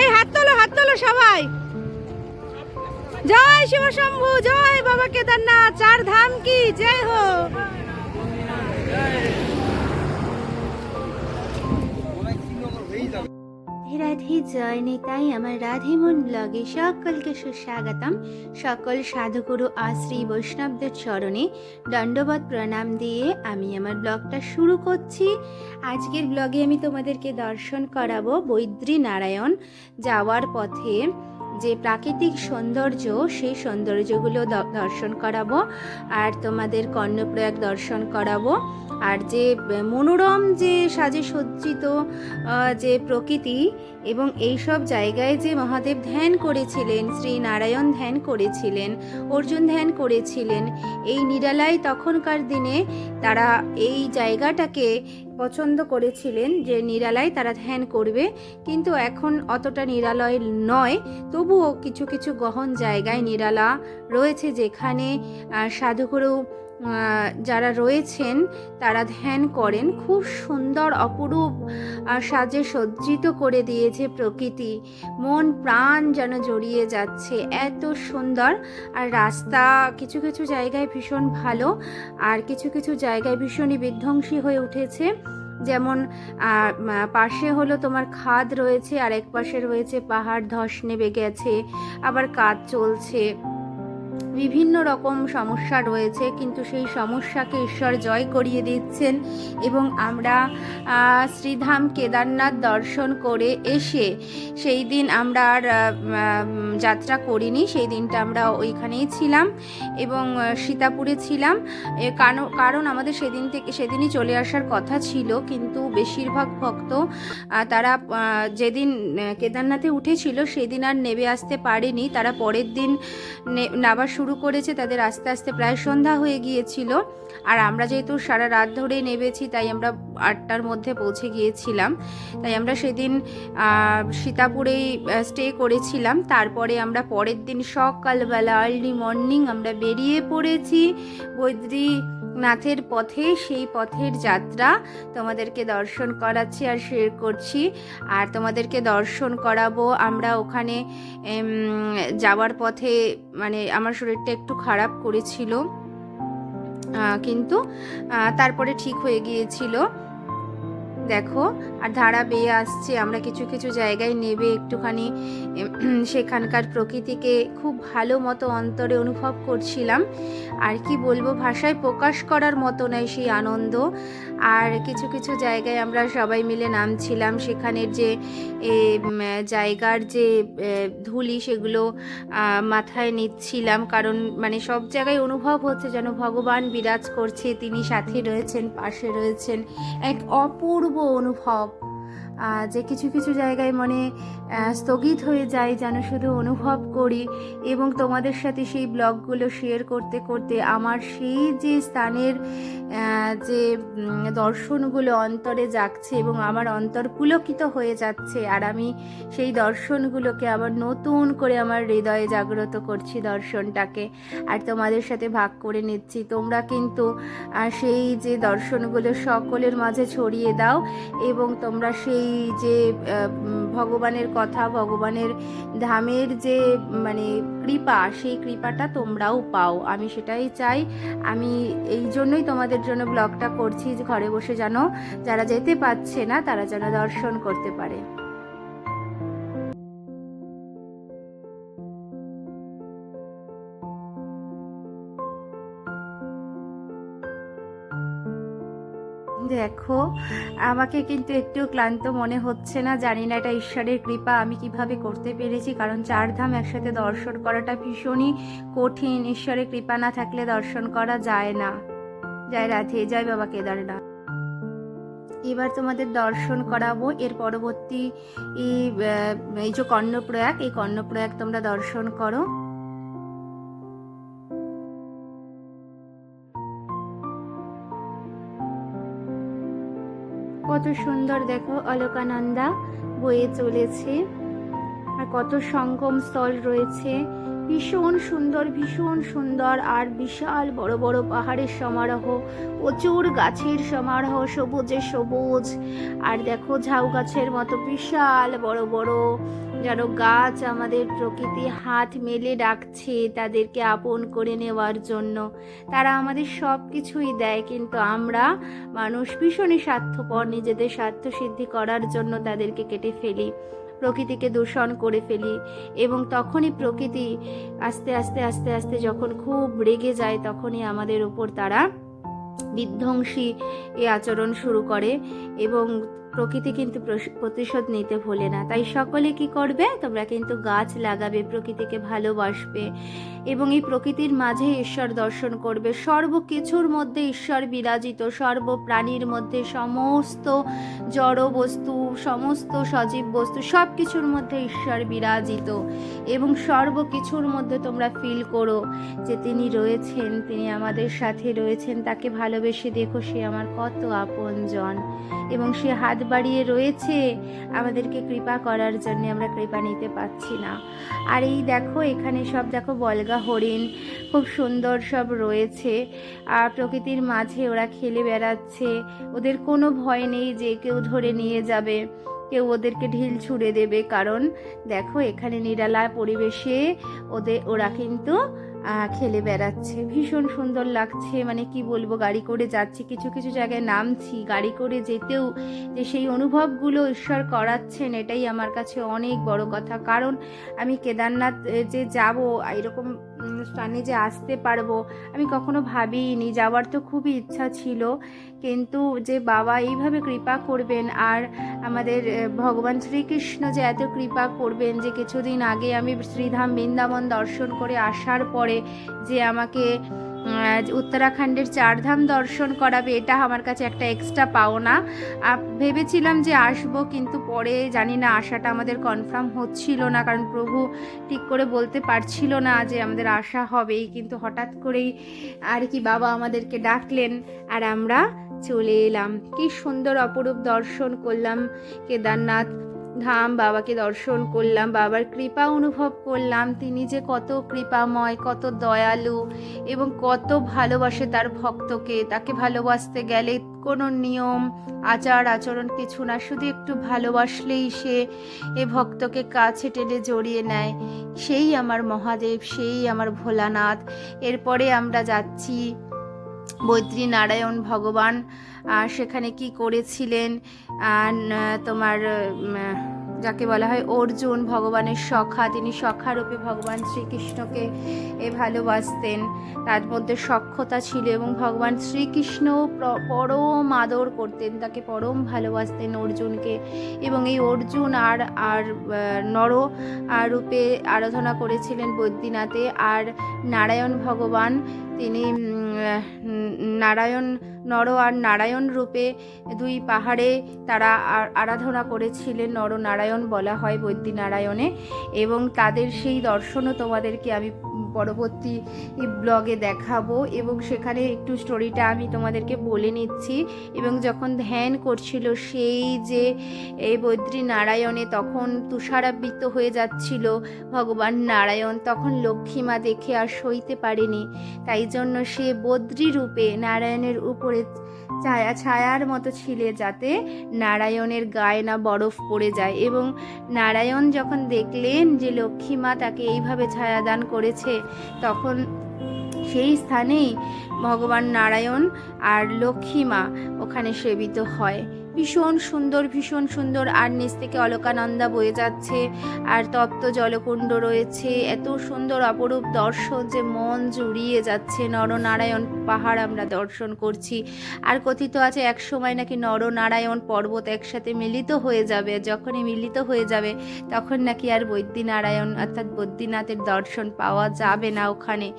এই, হাত তোলো হাত তোলো সবাই। জয় শিব শম্ভু জয় বাবা কেদারনাথ চার ধাম কি? জয় হো রাধে জয় নেতাই আমার রাধেমন ব্লগে সকলকে সুস্বাগতম। সকল সাধুগুরু আর শ্রী বৈষ্ণবদের চরণে দণ্ডবত প্রণাম দিয়ে আমি আমার ব্লগটা শুরু করছি। আজকের ব্লগে আমি তোমাদেরকে দর্শন করাবো বৈদ্রী নারায়ণ যাওয়ার পথে। যে প্রাকৃতিক সৌন্দর্য, সেই সৌন্দর্যগুলো দর্শন করাবো, আর তোমাদের কর্ণপ্রয়াগ দর্শন করাবো। আর যে মনোরম যে সাজে সজ্জিত যে প্রকৃতি এবং এই সব জায়গায় যে মহাদেব ধ্যান করেছিলেন শ্রী নারায়ণ ধ্যান করেছিলেন, অর্জুন ধ্যান করেছিলেন, এই নিরালায় তখনকার দিনে তারা এই জায়গাটাকে পছন্দ করেছিলেন যে নিরালায় তারা ধ্যান করবে, কিন্তু এখন অতটা নিরালয় নয়। তবুও কিছু কিছু গহন জায়গায় নিরালা রয়েছে যেখানে সাধুগুরু যারা রয়েছেন, তারা ধ্যান করেন। খুব সুন্দর, অপরূপ সাজে সজ্জিত করে দিয়েছে প্রকৃতি। মন, প্রাণ যেন জড়িয়ে যাচ্ছে। এত সুন্দর। আর রাস্তা কিছু কিছু জায়গায় ভীষণ ভালো। আর কিছু কিছু জায়গায় ভীষণই বিধ্বংসী হয়ে উঠেছে। যেমন পাশে হলো তোমার খাদ রয়েছে আর এক পাশে রয়েছে পাহাড় ধস নেমে গেছে। আবার কাজ চলছে। বিভিন্ন রকম সমস্যা রয়েছে, কিন্তু সেই সমস্যাকে ঈশ্বর জয় করিয়ে দিচ্ছেন এবং আমরা শ্রীধাম কেদারনাথ দর্শন করে এসে সেই দিন আমরা আর যাত্রা করিনি, সেই দিনটা আমরা ওইখানেই ছিলাম এবং সীতাপুরে ছিলাম। কারণ- আমাদের সেদিন থেকে, সেদিনই চলে আসার কথা ছিল, কিন্তু বেশিরভাগ ভক্ত তারা যেদিন কেদারনাথে উঠেছিল, সেদিন আর নেমে আসতে পারেনি, তারা পরের দিন নে- নাবা শুরু করেছে তাদের আস্তে আস্তে প্রায় সন্ধ্যা হয়ে গিয়েছিল। আর আমরা যেহেতু সারা রাত ধরে নেবেছি তাই আমরা আটটার মধ্যে পৌঁছে গিয়েছিলাম। তাই আমরা সেদিন সীতাপুরেই স্টে করেছিলাম। তারপরে আমরা পরের দিন সকালবেলা আর্লি মর্নিং আমরা বেরিয়ে পড়েছি। বৈদ্রীনাথের পথে, সেই পথের যাত্রা তোমাদেরকে দর্শন করাচ্ছি আর শেয়ার করছি। আর তোমাদেরকে দর্শন করাবো আমরা ওখানে যাওয়ার পথে মানে আমার শরীরটা একটু খারাপ করেছিল। কিন্তু তারপরে ঠিক হয়ে গিয়েছিল। দেখো, আর ধারা বেয়ে আসছে, আমরা কিছু কিছু জায়গায় নেবে একটুখানি। সেখানকার প্রকৃতিকে খুব ভালো মতো অন্তরে অনুভব করছিলাম। আর কি বলব, ভাষায় প্রকাশ করার মতো নয় সেই আনন্দ। আর কিছু কিছু জায়গায় আমরা সবাই মিলে নামছিলাম, সেখানের যে জায়গার যে ধুলি সেগুলো মাথায় নিচ্ছিলাম। কারণ মানে সব জায়গায় অনুভব হচ্ছে যেন ভগবান বিরাজ করছে, তিনি সাথে রয়েছেন, পাশে রয়েছেন। এক অপূর্ব অনুভব। যে কিছু কিছু জায়গায় মনে স্থগিত হয়ে যায় যেন শুধু অনুভব করি এবং তোমাদের সাথে সেই ব্লগগুলো শেয়ার করতে করতে আমার সেই যে স্থানের যে দর্শনগুলো অন্তরে জাগছে এবং আমার অন্তর পুলকিত হয়ে যাচ্ছে আর আমি সেই দর্শনগুলোকে আবার নতুন করে আমার হৃদয়ে জাগ্রত করছি দর্শনটাকে আর তোমাদের সাথে ভাগ করে নিচ্ছি। তোমরা কিন্তু সেই যে দর্শনগুলো সকলের মাঝে ছড়িয়ে দাও এবং তোমরা সেই যে ভগবানের কথা, ভগবানের ধামের যে মানে কৃপা, সেই কৃপাটা তোমরাও পাও। আমি সেটাই চাই। আমি এই জন্যই তোমাদের জন্য ব্লগটা করছি ঘরে বসে যেন যারা যেতে পারছে না, তারা যেন দর্শন করতে পারে। দেখো, আমাকে কিন্তু একটু ক্লান্ত মনে হচ্ছে না। জানি না এটা ঈশ্বরের কৃপা, আমি কীভাবে করতে পেরেছি, কারণ চার ধাম একসাথে দর্শন করাটা ভীষণই কঠিন। ঈশ্বরের কৃপা না থাকলে দর্শন করা যায় না। জয় রাধে, জয় বাবা কেদারনাথ। এবার তোমাদের দর্শন করাবো, এর পরবর্তী এই যে কর্ণপ্রয়াগ, এই কর্ণপ্রয়াগ তোমরা দর্শন করো। কত সুন্দর দেখো অলকানন্দা বয়ে চলেছে। আর কত সঙ্গম স্থল রয়েছে। ভীষণ সুন্দর ভীষণ সুন্দর আর বিশাল বড় বড় পাহাড়ের সমারোহ, প্রচুর গাছের সমারোহ, সবুজে সবুজ। আর দেখো ঝাউ গাছের মতো বিশাল বড় বড় যেন গাছ আমাদের প্রকৃতি হাত মেলে ডাকছে তাদেরকে আপন করে নেওয়ার জন্য। তারা আমাদের সব কিছুই দেয় কিন্তু আমরা মানুষ ভীষণই স্বার্থপর, নিজেদের স্বার্থ সিদ্ধি করার জন্য তাদেরকে কেটে ফেলি। প্রকৃতিকে দূষণ করে ফেলি এবং তখনই প্রকৃতি আস্তে আস্তে আস্তে আস্তে যখন খুব রেগে যায়, তখনই আমাদের উপর তারা বিধ্বংসী এ আচরণ শুরু করে এবং প্রকৃতি কিন্তু প্রতিশোধ নিতে ভোলে না। তাই সকলে কি করবে? তোমরা কিন্তু গাছ লাগাবে, প্রকৃতিকে ভালোবাসবে এবং এই প্রকৃতির মাঝে ঈশ্বর দর্শন করবে। সর্বকিছুর মধ্যে ঈশ্বর বিরাজিত সর্ব প্রাণীর মধ্যে সমস্ত জড় বস্তু, সমস্ত সজীব বস্তু সব কিছুর মধ্যে ঈশ্বর বিরাজিত এবং সর্বকিছুর মধ্যে তোমরা ফিল করো যে তিনি রয়েছেন, তিনি আমাদের সাথে রয়েছেন, তাকে ভালোবেসে দেখো, সে আমার কত আপনজন এবং সে হাত বাড়িয়ে রয়েছে, আমাদেরকে কৃপা করার জন্য আমরা কৃপা নিতে পাচ্ছি না। আর এই দেখো, এখানে সব দেখো বলগা হরিণ, খুব সুন্দর সব রয়েছে। আর প্রকৃতির মাঝে ওরা খেলে বেড়াচ্ছে। ওদের কোনো ভয় নেই যে কেউ ধরে নিয়ে যাবে, কেউ ওদেরকে ঢিল ছুঁড়ে দেবে। কারণ দেখো, এখানে নিরালা পরিবেশে ওদের ওরা কিন্তু খেলে বেড়াচ্ছে। ভীষণ সুন্দর লাগছে মানে কি বলব, গাড়ি করে যাচ্ছি, কিছু কিছু জায়গায় নামছি, গাড়ি করে যেতেও যে সেই অনুভবগুলো ঈশ্বর করাচ্ছেন, এটাই আমার কাছে অনেক বড় কথা। কারণ আমি কেদারনাথ যে যাব, এরকম স্থানে যে আসতে পারব, আমি কখনো ভাবিনি যাওয়ার তো খুবই ইচ্ছা ছিল, কিন্তু যে বাবা এইভাবে কৃপা করবেন আর আমাদের ভগবান শ্রীকৃষ্ণ যে এত কৃপা করবেন যে কিছুদিন আগে আমি শ্রীধাম বৃন্দাবন দর্শন করে আসার পরে যে আমাকে উত্তরাখণ্ডের চারধাম দর্শন করাবে, এটা আমার কাছে একটা এক্সট্রা পাওনা। ভেবেছিলাম যে আসব, কিন্তু পরে জানি না আসাটা আমাদের কনফার্ম হচ্ছিল না, কারণ প্রভু ঠিক করে বলতে পারছিল না যে আমাদের আশা হবেই। কিন্তু হঠাৎ করেই আর কি বাবা আমাদেরকে ডাকলেন, আর আমরা চলে এলাম। কি সুন্দর অপরূপ দর্শন করলাম কেদারনাথ। ধাম বাবাকে দর্শন করলাম, বাবার কৃপা অনুভব করলাম, তিনি যে কত কৃপাময়, কত দয়ালু এবং কত ভালোবাসে তার ভক্তকে। তাকে ভালোবাসতে গেলে কোনো নিয়ম, আচার, আচরণ কিছু না, শুধু একটু ভালোবাসলেই সে এ ভক্তকে কাছে টেনে জড়িয়ে নেয়। সেই আমার মহাদেব, সেই আমার ভোলানাথ। এরপরে আমরা যাচ্ছি বৈদ্রী নারায়ণ ভগবান আর সেখানে কি করেছিলেন? আর তোমার যাকে বলা হয় অর্জুন, ভগবানের সখা, তিনি সখা রূপে ভগবান শ্রীকৃষ্ণকে এ ভালোবাসতেন। তার মধ্যে সক্ষতা ছিল এবং ভগবান শ্রীকৃষ্ণ পরম আদর করতেন, তাকে পরম ভালোবাসতেন অর্জুনকে। এবং এই অর্জুন আর আর নর রূপে আরাধনা করেছিলেন বৈদ্যনাথে। আর নারায়ণ ভগবান তিনি নারায়ণ নর আর নারায়ণ রূপে দুই পাহাড়ে তারা আরাধনা করেছিলেন নরনারায়ণ বলা হয় বৈদ্যনারায়ণে এবং তাদের সেই দর্শনও তোমাদেরকে আমি পরবর্তী ব্লগে দেখাবো এবং সেখানে একটু স্টোরিটা আমি তোমাদেরকে বলে নিচ্ছি। এবং যখন ধ্যান করছিল সেই যে এই বৈদ্রী নারায়ণে তখন তুষারাবৃত হয়ে যাচ্ছিল ভগবান নারায়ণ। তখন লক্ষ্মীমা দেখে আর সইতে পারেনি। তাই জন্য সে বদ্রী রূপে নারায়ণের উপরে ছায়া ছায়ার মতো ছিলে যাতে নারায়ণের গায়ে না বরফ পড়ে যায়। এবং নারায়ণ যখন দেখলেন যে লক্ষ্মীমা তাকে এইভাবে ছায়াদান করেছে, তখন সেই স্থানেই ভগবান নারায়ণ আর লক্ষ্মীমা ওখানে সেবিত হয়। ভীষণ সুন্দর ভীষণ সুন্দর আর নিচ থেকে অলকানন্দা বয়ে যাচ্ছে আর তপ্ত জলকুণ্ড রয়েছে। এত সুন্দর অপরূপ দর্শন যে মন জুড়িয়ে যাচ্ছে। নরনারায়ণ পাহাড় আমরা দর্শন করছি। আর কথিত আছে এক সময় নাকি নরনারায়ণ পর্বত একসাথে মিলিত হয়ে যাবে। যখনই মিলিত হয়ে যাবে, তখন নাকি আর বৈদ্যনারায়ণ অর্থাৎ বদ্রীনাথের দর্শন পাওয়া যাবে না ওখানে।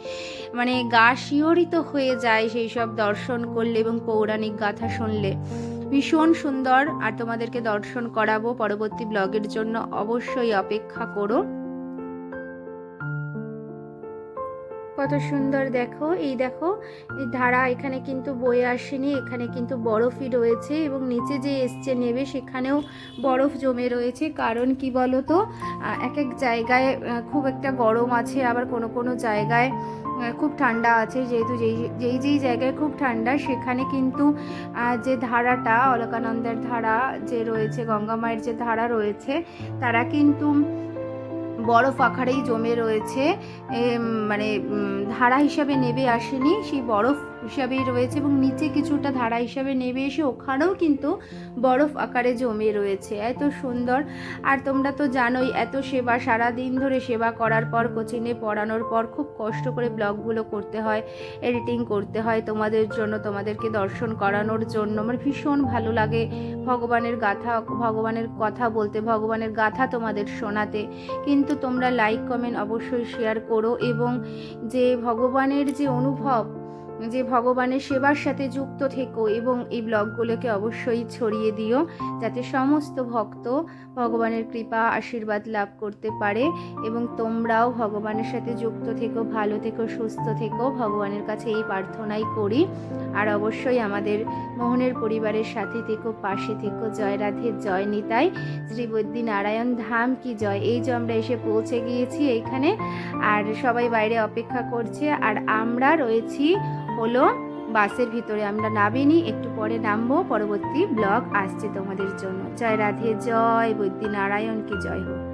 মানে গা শিহরিত হয়ে যায় সেই সব দর্শন করলে এবং পৌরাণিক গাথা শুনলে। ভীষণ সুন্দর, আর তোমাদেরকে দর্শন করাবো পরবর্তী ব্লগের জন্য অবশ্যই অপেক্ষা করো। কত সুন্দর দেখো, এই দেখো, এই ধারা এখানে কিন্তু বয়ে আসেনি, এখানে কিন্তু বরফই রয়েছে এবং নিচে যে এসছে নেবে সেখানেও বরফ জমে রয়েছে। কারণ কি বলো তো এক এক জায়গায় খুব একটা গরম আছে, আবার কোনো কোনো জায়গায় খুব ঠান্ডা আছে, যেহেতু যেই যেই যেই জায়গায় খুব ঠান্ডা, সেখানে কিন্তু যে ধারাটা, অলকানন্দের ধারা যে রয়েছে, গঙ্গা মায়ের যে ধারা রয়েছে, তারা কিন্তু বরফ আকারেই জমে রয়েছে মানে ধারা হিসাবে নেবে আসেনি, সেই বরফ হিসাবেই রয়েছে এবং নিচে কিছুটা ধারা হিসাবে নেবে এসে ওখানেও কিন্তু বরফ আকারে জমে রয়েছে। এত সুন্দর। আর তোমরা তো জানোই, এত সেবা সারা দিন ধরে সেবা করার পর কোচিনে পড়ানোর পর খুব কষ্ট করে ব্লগগুলো করতে হয়, এডিটিং করতে হয় তোমাদের জন্য, তোমাদেরকে দর্শন করানোর জন্য। আমার ভীষণ ভালো লাগে ভগবানের গাথা, ভগবানের কথা বলতে, ভগবানের গাথা তোমাদের শোনাতে। কিন্তু তোমরা লাইক কমেন্ট অবশ্যই শেয়ার করো এবং যে ভগবানের যে অনুভব যে ভগবানের সেবার সাথে যুক্ত থেকো এবং এই ব্লগগুলোকে অবশ্যই ছড়িয়ে দিও, যাতে সমস্ত ভক্ত ভগবানের কৃপা, আশীর্বাদ লাভ করতে পারে এবং তোমরাও ভগবানের সাথে যুক্ত থেকো, ভালো থেকো, সুস্থ থেকো। ভগবানের কাছে এই প্রার্থনাই করি। আর অবশ্যই আমাদের মোহনের পরিবারের সাথে থেকো, পাশে থেকো। জয় রাধে, জয় নিতাই। শ্রী বৈদ্যী নারায়ণ ধাম কি জয়? এই যে আমরা এসে পৌঁছে গিয়েছি এইখানে আর সবাই বাইরে অপেক্ষা করছে। আর আমরা রয়েছি হলো বাসের ভিতরে আমরা নামিনি, একটু পরে নামবো, পরবর্তী ব্লগ আসছে তোমাদের জন্য। জয় রাধে, জয় বৈদ্যনারায়ণকে জয় হোক।